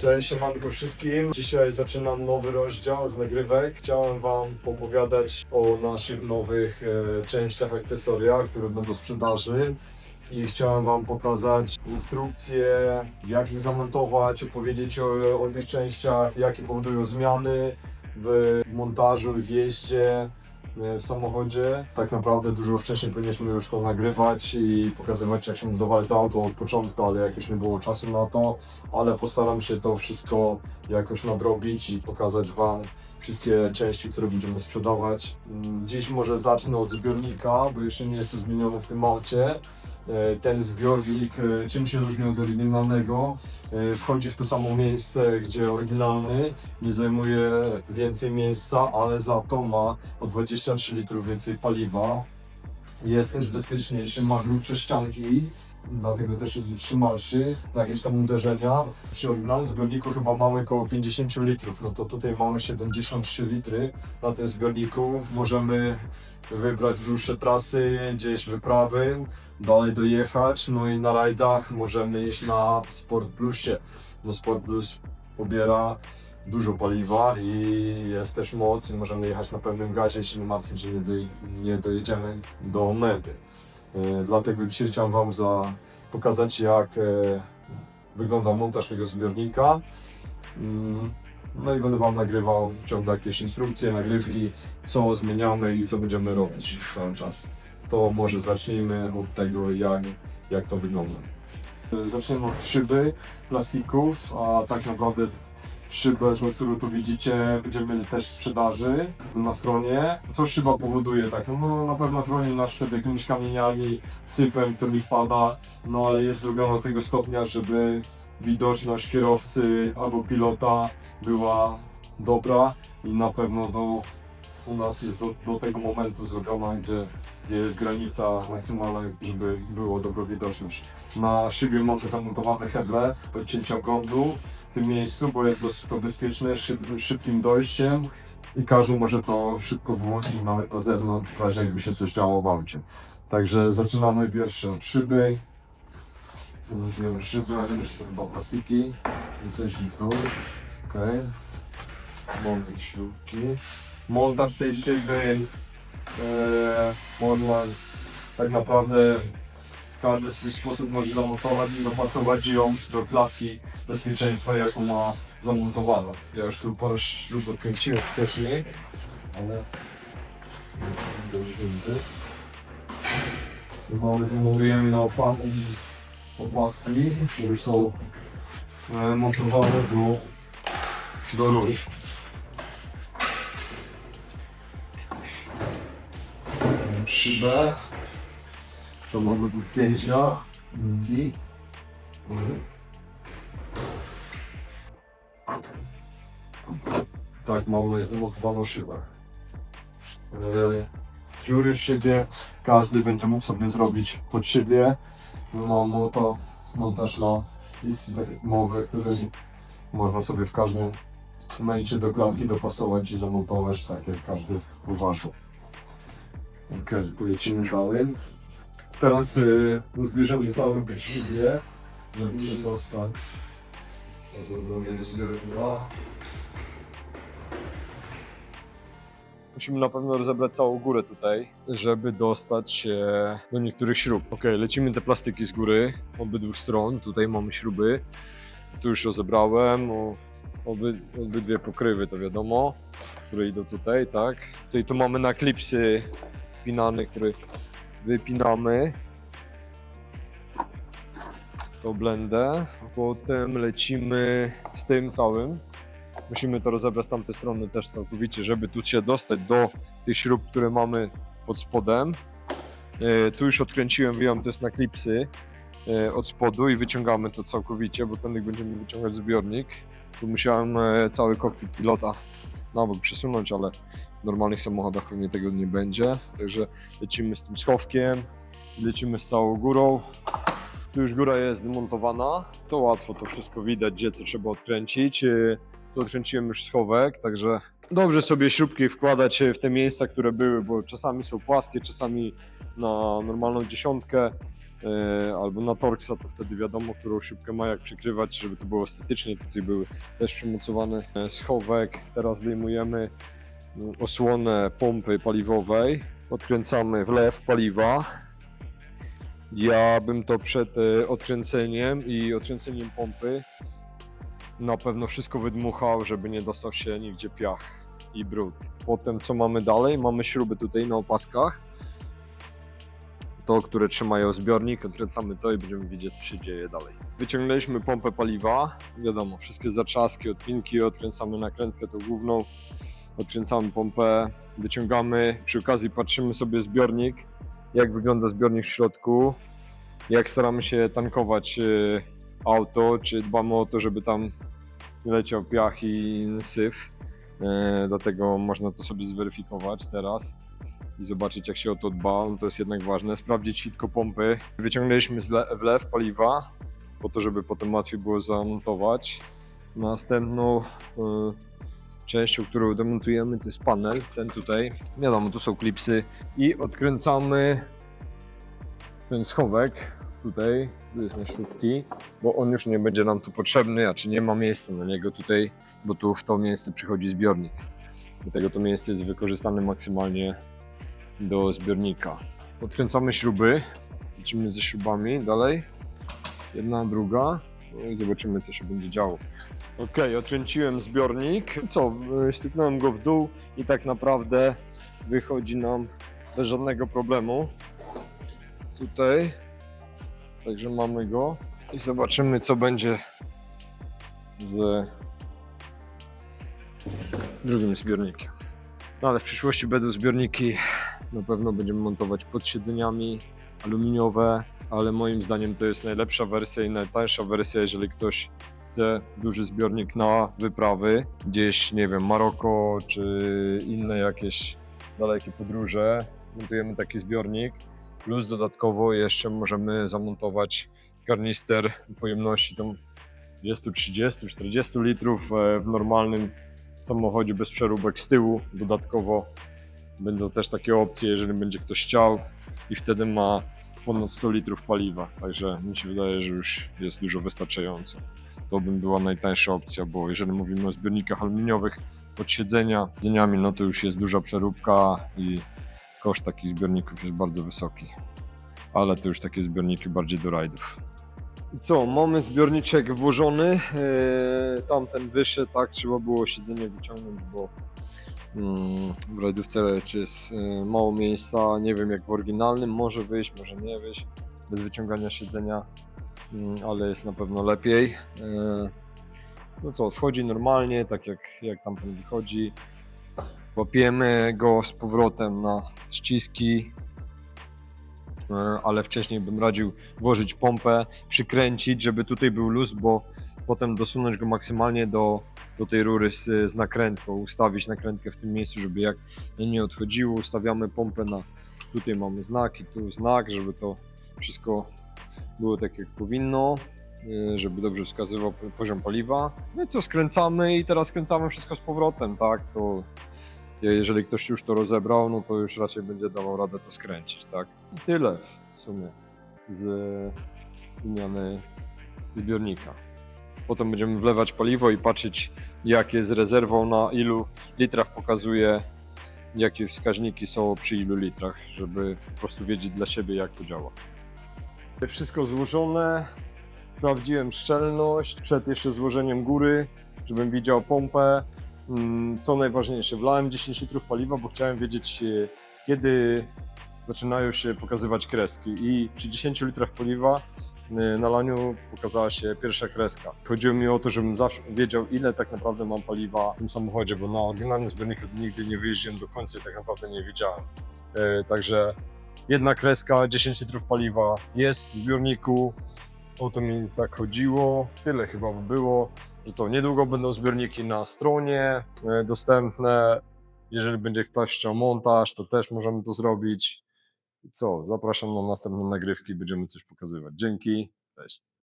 Cześć, siemanko wszystkim. Dzisiaj zaczynam nowy rozdział z nagrywek. Chciałem Wam opowiadać o naszych nowych e, częściach, akcesoriach, które będą w sprzedaży. I chciałem Wam pokazać instrukcje, jak ich zamontować, opowiedzieć o, o tych częściach, jakie powodują zmiany w montażu, w jeździe, w samochodzie. Tak naprawdę dużo wcześniej powinniśmy już to nagrywać i pokazywać jak się budowali to auto od początku, ale jakoś nie było czasu na to, ale postaram się to wszystko jakoś nadrobić i pokazać Wam wszystkie części, które będziemy sprzedawać. Mm, Dziś może zacznę od zbiornika, bo jeszcze nie jest to zmienione w tym aucie. E, Ten zbiornik, e, czym się różni od oryginalnego? E, Wchodzi w to samo miejsce, gdzie oryginalny, nie zajmuje więcej miejsca, ale za to ma o 23 litrów więcej paliwa. Jest też bezpieczniejszy, ma grubsze ścianki, dlatego też jest wytrzymalszy na jakieś tam uderzenia. Przy oryginalnym zbiorniku chyba mamy około 50 litrów, no to tutaj mamy 73 litry. Na tym zbiorniku możemy wybrać dłuższe trasy, gdzieś wyprawy, dalej dojechać, no i na rajdach możemy iść na Sport Plusie. No Sport Plus pobiera dużo paliwa i jest też moc i możemy jechać na pełnym gazie, się nie martwić, że nie dojedziemy do mety. E, Dlatego dzisiaj chciałem Wam za, pokazać jak e, wygląda montaż tego zbiornika. Mm, No i będę Wam nagrywał ciągle jakieś instrukcje, nagrywki, co zmieniamy i co będziemy robić cały czas. To może zacznijmy od tego, jak, jak to wygląda. E, Zaczniemy od szyby, plastików, a tak naprawdę szybę, którą tu widzicie, będziemy też w sprzedaży na stronie. Co szyba powoduje tak? No na pewno chroni nas przed jakimiś kamieniami, syfem, który wpada, no ale jest zrobiona do tego stopnia, żeby widoczność kierowcy albo pilota była dobra i na pewno do, u nas jest do, do tego momentu zrobiona, gdzie, gdzie jest granica maksymalna, żeby było dobra widoczność. Na szybie mamy zamontowane heble odcięcia oglądu w tym miejscu, bo jest dosyć to bezpieczne, szyb, szybkim dojściem i każdy może to szybko włączyć i mamy na zewnątrz, w jakby się coś działo w aucie. Także zaczynamy pierwsze od szyby. Weźmiemy szybę, ale to chyba plastiki. I też już. Okej. Mamy. Montaż tej szyby e, można tak naprawdę w każdy swój sposób może zamontować i dopasować ją do klasi bezpieczeństwa, jaką ma zamontowana. Ja już tu parę śrub odkręciłem wcześniej, ale... Montujemy na opaski, opaski, które są e, montowane do, do rur. Szybę. To mogą być pięcia. I... Tak, mamy zamontowaną szybę. E, Dziury w szybie każdy będzie mógł sobie zrobić pod szybie. Mamy to montaż na listy mowy, który można sobie w każdym momencie do klatki dopasować i zamontować tak jak każdy uważa. Okej, polecimy dalej. Teraz y, zbierzemy całą piecznię, żeby się dostać. Musimy na pewno rozebrać całą górę tutaj, żeby dostać się do niektórych śrub. Ok, lecimy te plastyki z góry, obydwu stron. Tutaj mamy śruby. Tu już rozebrałem. Oby, obydwie pokrywy to wiadomo, które idą tutaj, tak. Tutaj tu mamy na klipsy wpinane, które wypinamy. To blendę. Potem lecimy z tym całym. Musimy to rozebrać z tamtej strony też całkowicie, żeby tu się dostać do tych śrub, które mamy pod spodem. E, tu już odkręciłem, wyjąłem to jest na klipsy e, od spodu i wyciągamy to całkowicie, bo tędy będziemy wyciągać zbiornik. Tu musiałem e, cały kokpit pilota na bok przesunąć, ale w normalnych samochodach pewnie tego nie będzie. Także lecimy z tym schowkiem, lecimy z całą górą. Tu już góra jest zmontowana, to łatwo to wszystko widać, gdzie co trzeba odkręcić. E, Tu odkręciłem już schowek, także dobrze sobie śrubki wkładać w te miejsca, które były, bo czasami są płaskie, czasami na normalną dziesiątkę. e, albo na Torxa, to wtedy wiadomo, którą śrubkę ma jak przykrywać, żeby to było estetycznie. Tutaj były też przymocowany e, schowek. Teraz zdejmujemy mm, osłonę pompy paliwowej, odkręcamy wlew paliwa. Ja bym to przed e, odkręceniem i odkręceniem pompy na pewno wszystko wydmuchał, żeby nie dostał się nigdzie piach i brud. Potem co mamy dalej? Mamy śruby tutaj na opaskach. To, które trzymają zbiornik, odkręcamy to i będziemy widzieć co się dzieje dalej. Wyciągnęliśmy pompę paliwa. Wiadomo, wszystkie zatrzaski, odpinki, odkręcamy nakrętkę tą główną. Odkręcamy pompę, wyciągamy. Przy okazji patrzymy sobie zbiornik, jak wygląda zbiornik w środku, jak staramy się tankować y, auto, czy dbamy o to, żeby tam nie leciał piach i syf. E, Dlatego można to sobie zweryfikować teraz i zobaczyć jak się o to dba. No To jest jednak ważne. Sprawdzić sitko pompy. Wyciągnęliśmy wlew paliwa po to, żeby potem łatwiej było zamontować. Następną e, częścią, którą demontujemy to jest panel, ten tutaj. Wiadomo, tu są klipsy i odkręcamy ten schowek tutaj, tu jest na śrubki, bo on już nie będzie nam tu potrzebny, a czy nie ma miejsca na niego tutaj, bo tu w to miejsce przychodzi zbiornik. Dlatego to miejsce jest wykorzystane maksymalnie do zbiornika. Odkręcamy śruby, lecimy ze śrubami dalej. Jedna, druga. No i zobaczymy, co się będzie działo. Ok, odkręciłem zbiornik. Co, w- styknąłem go w dół i tak naprawdę wychodzi nam bez żadnego problemu. Tutaj. Także mamy go i zobaczymy, co będzie z drugim zbiornikiem. No ale w przyszłości będą zbiorniki, na pewno będziemy montować pod siedzeniami aluminiowe, ale moim zdaniem to jest najlepsza wersja i najtańsza wersja, jeżeli ktoś chce duży zbiornik na wyprawy, gdzieś, nie wiem, Maroko czy inne jakieś dalekie podróże. Montujemy taki zbiornik, plus dodatkowo jeszcze możemy zamontować karnister pojemności tam 20, 30, 40 litrów e, w normalnym samochodzie bez przeróbek z tyłu. Dodatkowo będą też takie opcje, jeżeli będzie ktoś chciał i wtedy ma ponad 100 litrów paliwa. Także mi się wydaje, że już jest dużo wystarczająco. To by była najtańsza opcja, bo jeżeli mówimy o zbiornikach aluminiowych pod siedzenia, siedzeniami, no to już jest duża przeróbka i koszt takich zbiorników jest bardzo wysoki. Ale to już takie zbiorniki bardziej do rajdów. Co, mamy zbiorniczek włożony, eee, tamten wyszedł, tak, trzeba było siedzenie wyciągnąć, bo mm, w rajdówce czy jest e, mało miejsca, nie wiem jak w oryginalnym, może wyjść, może nie wyjść, bez wyciągania siedzenia, mm, ale jest na pewno lepiej. Eee, no co, wchodzi normalnie, tak jak, jak tamten wychodzi, łapiemy go z powrotem na ściski, e, ale wcześniej bym radził włożyć pompę, przykręcić, żeby tutaj był luz, bo potem dosunąć go maksymalnie do, do tej rury z, z nakrętką, ustawić nakrętkę w tym miejscu, żeby jak nie odchodziło, ustawiamy pompę na, tutaj mamy znak i tu znak, żeby to wszystko było tak jak powinno, e, żeby dobrze wskazywał po- poziom paliwa. No i co, skręcamy i teraz skręcamy wszystko z powrotem, tak, to jeżeli ktoś już to rozebrał, no to już raczej będzie dawał radę to skręcić, tak? I tyle w sumie z wymiany zbiornika. Potem będziemy wlewać paliwo i patrzeć, jak jest rezerwą, na ilu litrach pokazuje, jakie wskaźniki są przy ilu litrach, żeby po prostu wiedzieć dla siebie, jak to działa. Wszystko złożone, sprawdziłem szczelność przed jeszcze złożeniem góry, żebym widział pompę, co najważniejsze, wlałem 10 litrów paliwa, bo chciałem wiedzieć, e, kiedy zaczynają się pokazywać kreski. I przy 10 litrach paliwa e, na laniu pokazała się pierwsza kreska. Chodziło mi o to, żebym zawsze wiedział, ile tak naprawdę mam paliwa w tym samochodzie, bo na oryginalnym zbiorniku nigdy nie wyjeździłem do końca i tak naprawdę nie wiedziałem. E, Także jedna kreska, 10 litrów paliwa jest w zbiorniku. O to mi tak chodziło. Tyle chyba by było że co, niedługo będą zbiorniki na stronie e, dostępne. Jeżeli będzie ktoś chciał montaż, to też możemy to zrobić. Co, zapraszam na następne nagrywki, będziemy coś pokazywać. Dzięki, cześć.